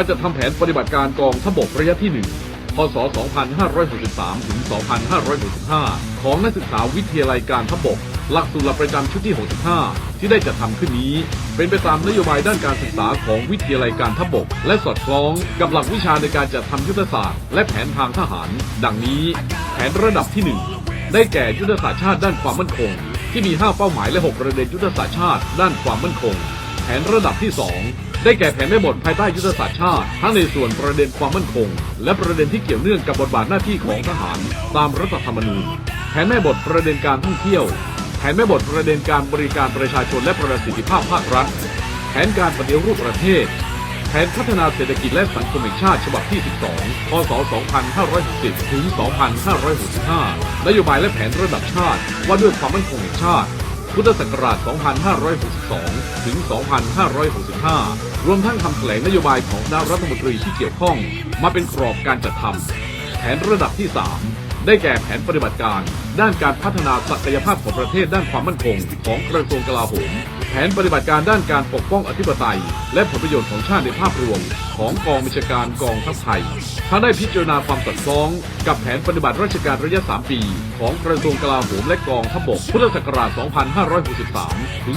การจัดทำแผนปฏิบัติการกองทบกระยะที่ 1 พศ 2563 ถึง 2565 ของนักศึกษาวิทยาลัยการทบก หลักสูตรประจำชุดที่ 65 ที่ได้จัดทำขึ้นนี้ เป็นไปตามนโยบายด้านการศึกษาของวิทยาลัยการทบก และสอดคล้องกับหลักวิชาในการจัดทำยุทธศาสตร์และแผนทางทหาร ดังนี้ แผนระดับที่ 1 ได้แก่ยุทธศาสตร์ชาติด้านความมั่นคง ที่มี 5 เป้าหมายและ 6 ประเด็นยุทธศาสตร์ชาติด้านความมั่นคง แผนระดับที่ 2 ได้แก่แผนแม่บทภายใต้ยุทธศาสตร์ชาติ ทั้งในส่วนประเด็นความมั่นคง และประเด็นที่เกี่ยวเนื่องกับบทบาทหน้าที่ของทหาร ตามรัฐธรรมนูญ แผนแม่บทประเด็นการท่องเที่ยว แผนแม่บทประเด็นการบริการประชาชนและประสิทธิภาพภาครัฐ แผนการปฏิรูปประเทศ แผนพัฒนาเศรษฐกิจและสังคมแห่งชาติฉบับที่ 12 พศ 2560 ถึง 2565 นโยบายและแผนระดับชาติ ว่าด้วยความมั่นคงแห่งชาติพุทธศักราช 2562 ถึง 2565 รวมทั้งคำแถลงนโยบายของคณะรัฐมนตรีที่เกี่ยวข้อง มาเป็นกรอบการจัดทำแผนระดับที่ 3 ได้แก่แผนปฏิบัติการ ด้านการพัฒนาศักยภาพของประเทศด้านความมั่นคง ของกระทรวงกลาโหม แผนปฏิบัติการด้านการปกป้องอธิปไตย และผลประโยชน์ของชาติในภาพรวม ของกองบัญชาการกองทัพไทย ทั้งได้พิจารณาความสอดคล้องกับแผนปฏิบัติราชการระยะ 3 ปี ของกระทรวงกลาโหมและกองทัพบกพุทธศักราช 2563 ถึง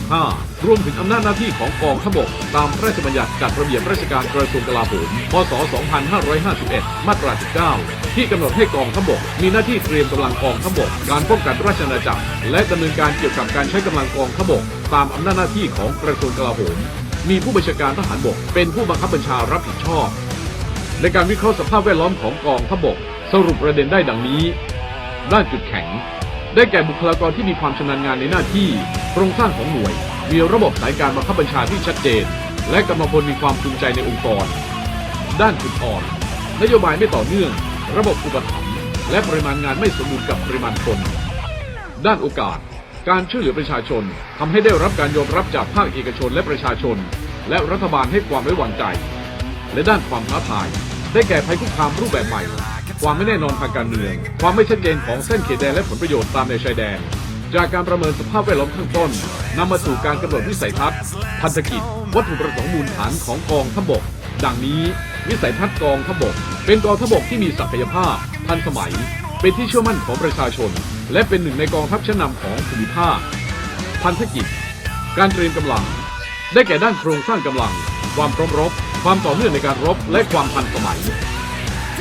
2565 รวมถึงอำนาจหน้าที่ของกองทัพบก ตามพระราชบัญญัติจัดระเบียบราชการกระทรวงกลาโหม พศ 2551 มาตรา 19 ที่กำหนดให้กองทัพบก มีหน้าที่เตรียมกำลังกองทัพบก การป้องกันราชอาณาจักร และดำเนินการเกี่ยวกับการใช้กำลังกองทัพบก ตามอำนาจหน้าที่ของกระทรวงกลาโหม มีผู้บัญชาการทหารบก เป็นผู้บังคับบัญชารับผิดชอบ ในการวิเคราะห์สภาพแวดล้อมของกองทัพบกสรุปประเด็นได้ดังนี้ ด้านจุดแข็ง ได้แก่บุคลากรที่มีความชำนาญงานในหน้าที่โครงสร้างของหน่วย มีระบบสายการบังคับบัญชาที่ชัดเจน และกำลังพลมีความภูมิใจในองค์กร ด้านจุดอ่อน นโยบายไม่ต่อเนื่อง ระบบอุปถัมภ์และปริมาณงานไม่สมดุลกับปริมาณคน ด้านโอกาส การช่วยเหลือประชาชนทำให้ได้รับการยอมรับจากภาคเอกชนและประชาชน และรัฐบาลให้ความไว้วางใจ และด้านความท้าทาย ได้แก่ภัยคุกคามรูปแบบใหม่ ความไม่แน่นอนทางการเมือง ความไม่ชัดเจนของเส้นเขตแดนและผลประโยชน์ตามในชายแดน จากการประเมินสภาพแวดล้อมข้างต้นนำมาสู่การกำหนดวิสัยทัศน์พันธกิจ วัตถุประสงค์มูลฐานของกองทัพบก ดังนี้ วิสัยทัศน์กองทัพบก เป็นกองทัพบกที่มีศักยภาพ ทันสมัย เป็นที่เชื่อมั่นของประชาชน และเป็นหนึ่งในกองทัพชั้นนำของภูมิภาคพันธกิจ การเตรียมกำลัง ได้แก่ด้านโครงสร้างกำลัง ความพร้อมรบ ความต่อเนื่องในการรบและความทันสมัย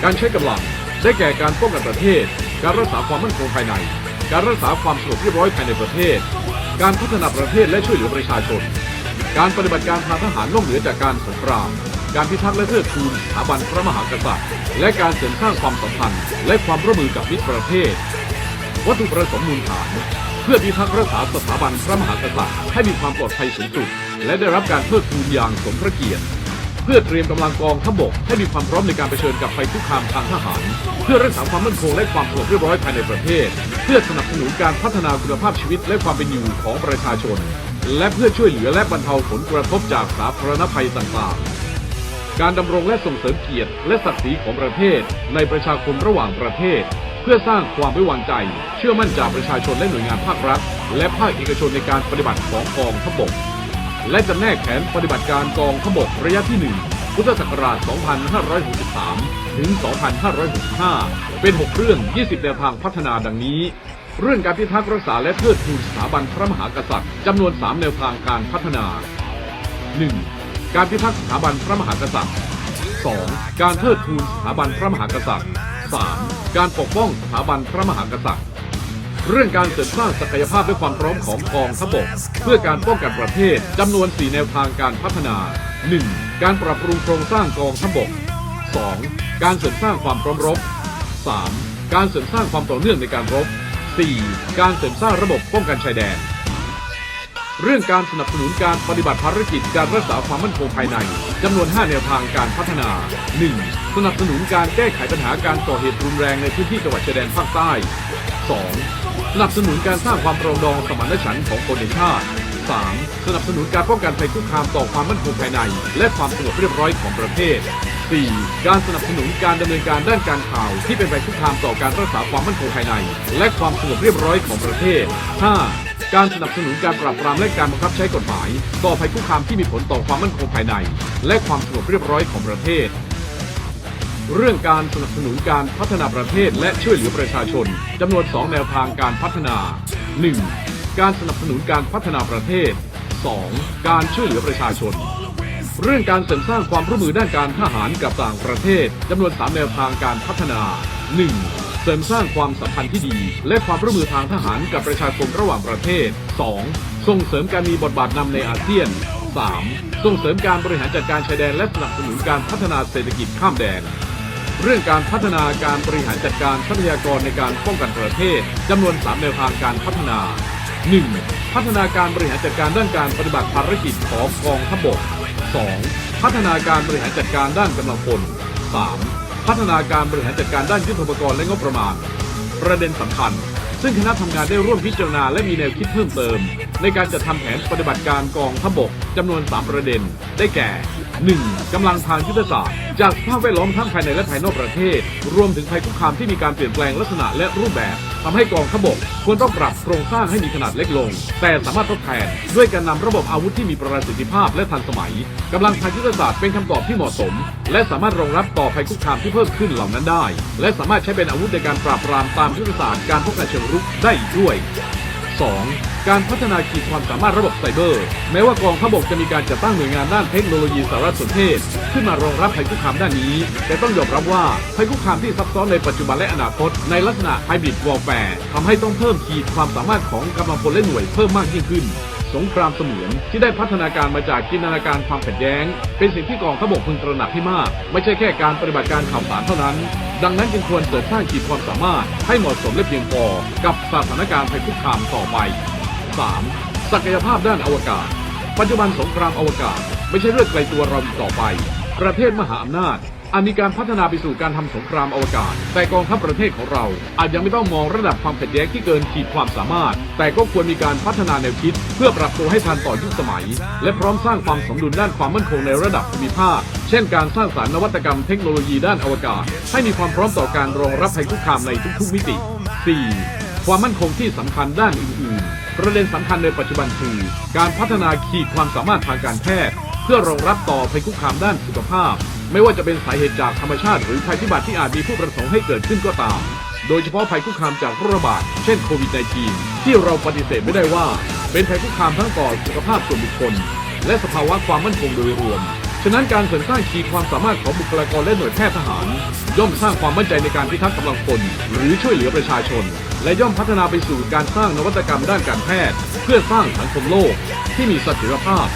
การใช้กำลังได้แก่การป้องกันประเทศ การรักษาความมั่นคงภายใน การรักษาความสงบเรียบร้อยภายในประเทศ การพัฒนาประเทศและช่วยเหลือประชาชน การปฏิบัติการทางทหารนอกเหนือจากการสงคราม การพิทักษ์และเทิดทูนสถาบันพระมหากษัตริย์ และการเสริมสร้างความสัมพันธ์ และความร่วมมือกับมิตรประเทศ วัตถุประสงค์มูลฐาน เพื่อพิทักษ์รักษาสถาบันพระมหากษัตริย์ให้มีความปลอดภัยสูงสุด และได้รับการเทิดทูนอย่างสมพระเกียรติ เพื่อเตรียมกำลังกองทัพบกให้มีความพร้อมในการเผชิญกับภัยคุกคามทางทหาร เพื่อรักษาความมั่นคงและความสงบเรียบร้อยภายในประเทศ เพื่อสนับสนุนการพัฒนาคุณภาพชีวิตและความเป็นอยู่ของประชาชน และเพื่อช่วยเหลือและบรรเทาผลกระทบจากสาธารณภัยต่างๆ การดำรงและส่งเสริมเกียรติ และศักดิ์ศรีของประเทศ ในประชาคมระหว่างประเทศ เพื่อสร้างความไว้วางใจ เชื่อมั่นจากประชาชนและหน่วยงานภาครัฐ และภาคเอกชนในการปฏิบัติของกองทัพบก และจำแนกแผนปฏิบัติการกองทัพบกระยะที่ 1 พุทธศักราช 2563 ถึง 2565 เป็น 6 เรื่อง 20 แนวทางพัฒนาดังนี้ เรื่องการพิทักษ์รักษาและเทิดทูนสถาบันพระมหากษัตริย์จำนวน 3 แนวทางการพัฒนา 1. การพิทักษ์สถาบันพระมหากษัตริย์ 2. การเทิดทูนสถาบันพระมหากษัตริย์ 3. การปกป้องสถาบันพระมหากษัตริย์ เรื่องการเสริมสร้างศักยภาพและความพร้อมของกองทัพบกเพื่อการป้องกันประเทศจำนวน 4 แนวทางการพัฒนา 1. การปรับปรุงโครงสร้างกองทัพบก 2. การเสริมสร้างความพร้อมรบ 3. การเสริมสร้างความต่อเนื่องในการรบ 4. การเสริมสร้างระบบป้องกันชายแดน เรื่องการสนับสนุนการปฏิบัติภารกิจการรักษาความมั่นคงภายในจำนวน 5 แนวทางการพัฒนา 1. สนับสนุนการแก้ไขปัญหาการก่อเหตุรุนแรงในพื้นที่จังหวัดชายแดนภาคใต้ 2. สนับสนุนการสร้างความปรองดองสมานฉันท์ของคนในชาติ 3. สนับสนุนการป้องกันภัยคุกคามต่อความมั่นคงภายใน และความสงบเรียบร้อยของประเทศ 4. การสนับสนุนการดำเนินการด้านการข่าว ที่เป็นภัยคุกคามต่อการรักษาความมั่นคงภายใน และความสงบเรียบร้อยของประเทศ 5. การสนับสนุนการปราบปรามและการบังคับใช้กฎหมาย ต่อภัยคุกคามที่มีผลต่อความมั่นคงภายใน และความสงบเรียบร้อยของประเทศ เรื่องการสนับสนุนการพัฒนาประเทศและช่วยเหลือประชาชนจำนวน 2 แนวทางการพัฒนา 1. การสนับสนุนการพัฒนาประเทศ 2. การช่วยเหลือประชาชน เรื่องการเสริมสร้างความร่วมมือด้านการทหารกับต่างประเทศจำนวน 3 แนวทางการพัฒนา 1. เสริมสร้างความสัมพันธ์ที่ดี และความร่วมมือทางทหารกับประชาคมระหว่างประเทศ 2. ส่งเสริมการมีบทบาทนำในอาเซียน 3. ส่งเสริมการบริหารจัดการชายแดนและสนับสนุนการพัฒนาเศรษฐกิจข้ามแดน เรื่องการพัฒนาการบริหารจัดการทรัพยากรในการป้องกันประเทศจำนวน3แนวทางการพัฒนา 1. พัฒนาการบริหารจัดการด้านการปฏิบัติภารกิจของกองทัพบก 2. พัฒนาการบริหารจัดการด้านกำลังพล 3. พัฒนาการบริหารจัดการด้านยุทธปกรณ์และงบประมาณ ประเด็นสำคัญ ซึ่งคณะทำงานได้ร่วมพิจารณาและมีแนวคิดเพิ่มเติม ในการจัดทำแผนปฏิบัติการกองทัพบก จำนวน 3 ประเด็น ได้แก่ 1. กำลังทางยุทธศาสตร์จากสภาพแวดล้อมทั้งภายในและภายนอกประเทศ รวมถึงภัยคุกคามที่มีการเปลี่ยนแปลงลักษณะและรูปแบบทำให้กองทัพบกควรต้องปรับโครงสร้างให้มีขนาดเล็กลง แต่สามารถทดแทน ด้วยการนำระบบอาวุธที่มีประสิทธิภาพและทันสมัยกำลังทางยุทธศาสตร์เป็นคำตอบที่เหมาะสม และสามารถรองรับต่อภัยคุกคามที่เพิ่มขึ้นเหล่านั้นได้ และสามารถใช้เป็นอาวุธในการปราบปรามตามยุทธศาสตร์การป้องกันเชิงรุกได้อีกด้วย 2. การพัฒนาขีดความสามารถระบบไซเบอร์ แม้ว่ากองทัพบกจะมีการจัดตั้งหน่วยงานด้านเทคโนโลยีสารสนเทศ ขึ้นมารองรับภัยคุกคามด้านนี้ แต่ต้องยอมรับว่าภัยคุกคามที่ซับซ้อนในปัจจุบันและอนาคต ในลักษณะไฮบริดวอลแฟร์ทำให้ต้องเพิ่มขีดความสามารถของกำลังพลและหน่วยเพิ่มมากยิ่งขึ้น สงครามเสมือนที่ได้พัฒนาการมาจากจินตนาการความขัดแย้ง เป็นสิ่งที่กองทัพบกพึงตระหนักให้มาก ไม่ใช่แค่การปฏิบัติการข่าวสารเท่านั้น ดังนั้นจึงควรเสริมสร้างขีดความสามารถให้เหมาะสมและเพียงพอกับสถานการณ์ภัยคุกคามต่อไป 3. ศักยภาพด้านอวกาศ ปัจจุบันสงครามอวกาศ ไม่ใช่เรื่องไกลตัวเราอีกต่อไป ประเทศมหาอำนาจ อาจมีการพัฒนาไปสู่การทำสงครามอวกาศ แต่กองทัพประเทศของเรา อาจยังไม่ต้องมองระดับความขัดแย้งที่เกินขีดความสามารถ แต่ก็ควรมีการพัฒนาแนวคิด เพื่อปรับตัวให้ทันต่อยุคสมัย และพร้อมสร้างความสมดุลด้านความมั่นคงในระดับภูมิภาค เช่น การสร้างสารรค์นวัตกรรมเทคโนโลยีด้านอวกาศ ให้มีความพร้อมต่อการรองรับภัยคุกคามในทุกๆมิติ 4. ความมั่นคงที่สำคัญด้านอื่นๆ ประเด็นสำคัญในปัจจุบันคือ การพัฒนาขีดความสามารถทางการแพทย์ เพื่อรองรับต่อภัยคุกคามด้านสุขภาพ ไม่ว่าจะเป็นสาเหตุจากธรรมชาติหรือภัยพิบัติที่อาจมีผู้ประสงค์ให้เกิดขึ้นก็ตาม โดยเฉพาะภัยคุกคามจากโรคระบาด เช่นโควิด -19 ที่เราปฏิเสธไม่ได้ว่า เป็นภัยคุกคามทั้งต่อสุขภาพส่วนบุคคล และสภาวะความมั่นคงโดยรวม ฉะนั้นการเสริมสร้างขีดความสามารถของบุคลากรและหน่วยแพทย์ทหาร ย่อมสร้างความมั่นใจในการพิทักษ์กำลังพลหรือช่วยเหลือประชาชน และย่อมพัฒนาไปสู่การสร้างนวัตกรรมด้านการแพทย์ เพื่อสร้างสังคมโลกที่มีเสถียรภาพ